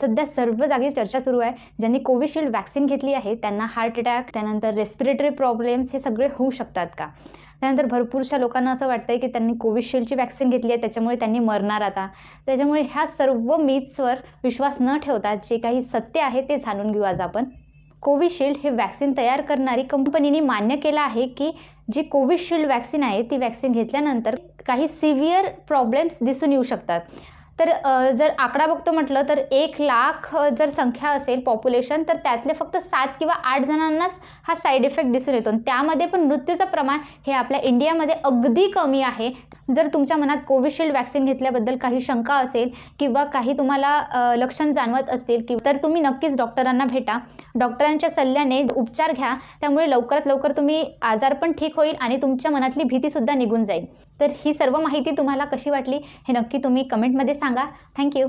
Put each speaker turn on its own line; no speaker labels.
सध्या सर्व जागी चर्चा सुरू आहे. ज्यांनी कोविशिल्ड वॅक्सिन घेतली आहे त्यांना हार्ट अटॅक त्यानंतर रेस्पिरेटरी प्रॉब्लेम्स हे सगळे होऊ शकतात का? त्यानंतर भरपूरशा लोकांना असं वाटतंय की त्यांनी कोविशिल्डची वॅक्सिन घेतली आहे त्याच्यामुळे त्यांनी मरणार आता. त्याच्यामुळे ह्या सर्व मिथ्सवर विश्वास न ठेवता जे काही सत्य आहे ते जाणून घेऊ आज आपण. कोविशिल्ड हे वॅक्सिन तयार करणारी कंपनीने मान्य केलं आहे की जी कोविशिल्ड वॅक्सिन आहे ती वॅक्सिन घेतल्यानंतर काही सिव्हिअर प्रॉब्लेम्स दिसून येऊ शकतात. तर जर आकडा बघतो म्हटलं तर एक लाख जर संख्या असेल पॉप्युलेशन तर त्यातले फक्त सात किंवा आठ जणांनाच हा साईड इफेक्ट दिसून येतो. आणि त्यामध्ये पण मृत्यूचं प्रमाण हे आपल्या इंडियामध्ये अगदी कमी आहे. जर तुमच्या मनात कोविशिल्ड वॅक्सिन घेतल्याबद्दल काही शंका असेल किंवा काही तुम्हाला लक्षण जाणवत असतील किंवा तर तुम्ही नक्कीच डॉक्टरांना भेटा. डॉक्टरांच्या सल्ल्याने उपचार घ्या. त्यामुळे लवकरात लवकर तुम्ही आजार पण ठीक होईल आणि तुमच्या मनातली भीतीसुद्धा निघून जाईल. तर ही सर्व माहिती तुम्हाला कशी वाटली हे नक्की तुम्ही कमेंटमध्ये सांगा. வாங்க தேங்க்யூ